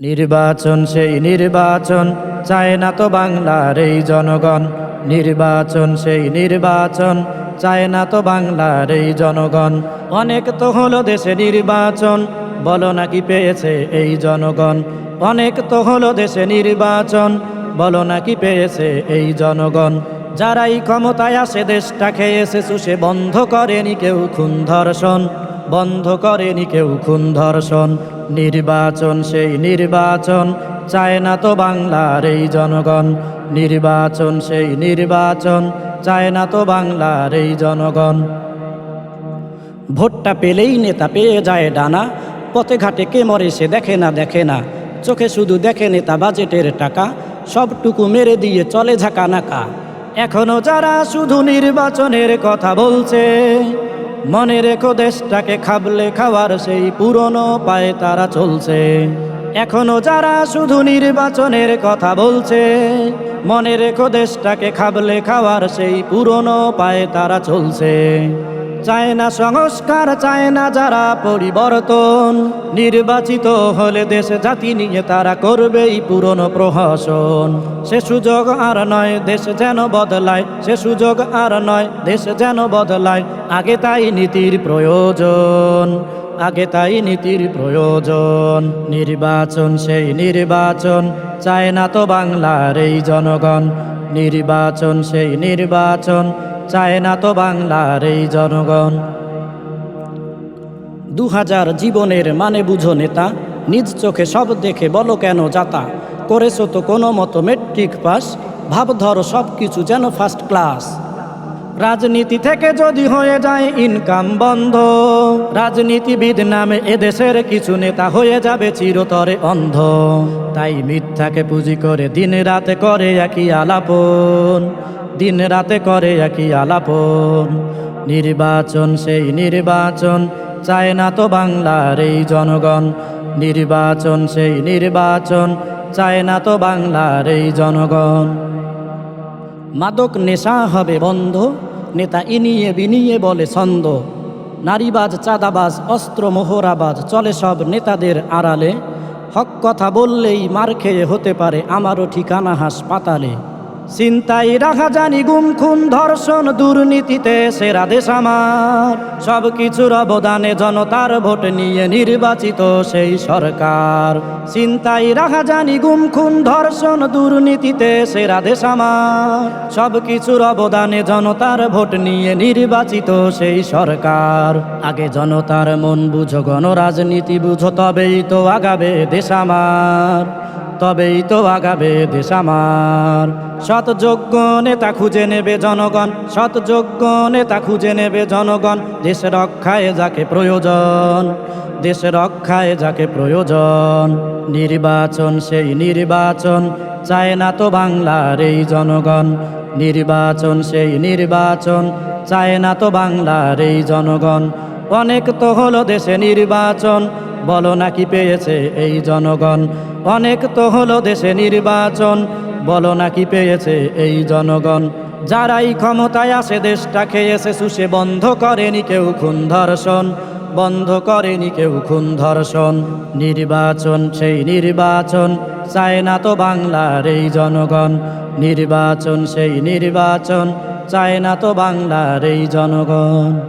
নির্বাচন, সেই নির্বাচন চায় না তো বাংলার এই জনগণ। নির্বাচন, সেই নির্বাচন চায় না তো বাংলার এই জনগণ। অনেক তো হলো দেশে নির্বাচন, বলো নাকি পেয়েছে এই জনগণ। অনেক তো হলো দেশে নির্বাচন, বলো নাকি পেয়েছে এই জনগণ। যারাই ক্ষমতায় আসে দেশটা খেয়েছে সুষে বন্ধ করেনি কেউ খুন ধর্ষণ। বন্ধ করেনি কেউ খুন ধর্ষণ, নির্বাচন সেই নির্বাচন, চায় না তো বাংলার এই জনগণ। নির্বাচন সেই নির্বাচন, চায় না তো বাংলার এই জনগণ। ভোটটা পেলেই নেতা পেয়ে যায় ডানা, পথে ঘাটে কে মরে সে দেখে না দেখে না। চোখে শুধু দেখে নেতা বাজেটের টাকা, সবটুকু মেরে দিয়ে চলে ঝাঁকা নাকা। এখনও যারা শুধু নির্বাচনের কথা বলছে মনে রেখো দেশটাকে খাবলে খাওয়ার সেই পুরনো পায়ে তারা চলছে। এখনও যারা শুধু নির্বাচনের কথা বলছে, মনে রেখো দেশটাকে খাবলে খাওয়ার সেই পুরনো পায়ে তারা চলছে। চায় না সংস্কার, চায় না যারা পরিবর্তন। নির্বাচিত হলে দেশ জাতি নিয়ে তারা করবেই পুরনো প্রহসন। সে সুযোগ আর নয়, দেশ যেন বদলায়। সে সুযোগ আর নয়, দেশ যেন বদলায়। আগে তাই নীতির প্রয়োজন, আগে তাই নীতির প্রয়োজন। নির্বাচন সেই নির্বাচন, চায় না তো বাংলার এই জনগণ। নির্বাচন সেই নির্বাচন চায় না তো বাংলার এই জনগণ। দু হাজার জীবনের মানে বুঝো নেতা, নিজ চোখে সব দেখে বলো কেন যাতা? করেছ তো কোনো মতো মেট্রিক পাস ভাব ধরো সব কিছু যেন ফার্স্ট ক্লাস রাজনীতি থেকে যদি হয়ে যায় ইনকাম বন্ধ। রাজনীতিবিদ নামে এদেশের কিছু নেতা হয়ে যাবে চিরতরে অন্ধ। তাই মিথ্যাকে পুঁজি করে দিন রাতে করে একই আলাপন। দিন রাতে করে একই আলাপন। নির্বাচন সেই নির্বাচন, চায় না তো বাংলার এই জনগণ। নির্বাচন সেই নির্বাচন, চায় না তো বাংলার এই জনগণ। মাদক নেশা হবে বন্ধ, নেতা ইনিয়ে বিনিয়ে বলে ছন্দ। নারীবাজ, চাঁদাবাজ, অস্ত্র, মোহরাবাজ, চলে সব নেতাদের আড়ালে। হক কথা বললেই মার খেয়ে হতে পারে আমারও ঠিকানা হাসপাতালে। চিন্তাই রাখা জানি গুম খুন, ধর্ষণ, দুর্নীতিতে সেরা দেশ আমার। সব কিছুর অবদানে জনতার ভোট নিয়ে নির্বাচিত সেই সরকার। চিন্তাই রাখা জানি গুম খুন, ধর্ষণ, দুর্নীতিতে সেরা দেশ আমার। সব কিছুর অবদানে জনতার ভোট নিয়ে নির্বাচিত সেই সরকার। আগে জনতার মন বুঝো, গণরাজনীতি বুঝো, তবেই তো আগাবে দেশ আমার। তবেই তো আগাবে দেশ আমার। সৎযোগ্য নেতা খুঁজে নেবে জনগণ, সৎযোগ্য নেতা খুঁজে নেবে জনগণ, দেশ রক্ষায় যাকে প্রয়োজন, দেশ রক্ষায় যাকে প্রয়োজন, নির্বাচন সেই নির্বাচন, চায় না তো বাংলার এই জনগণ, নির্বাচন সেই নির্বাচন, চায় না তো বাংলার এই জনগণ, অনেক তো হলো দেশে নির্বাচন, বলো নাকি পেয়েছে এই জনগণ, অনেক তো হলো দেশে নির্বাচন বলো নাকি পেয়েছে এই জনগণ? যারাই ক্ষমতায় আসে দেশটা খেয়েছে সুষে বন্ধ করেনি কেউ খুন ধর্ষণ। বন্ধ করেনি কেউ খুন ধর্ষণ। নির্বাচন, সেই নির্বাচন চায় না তো বাংলার এই জনগণ। নির্বাচন, সেই নির্বাচন চায় না তো বাংলার এই জনগণ।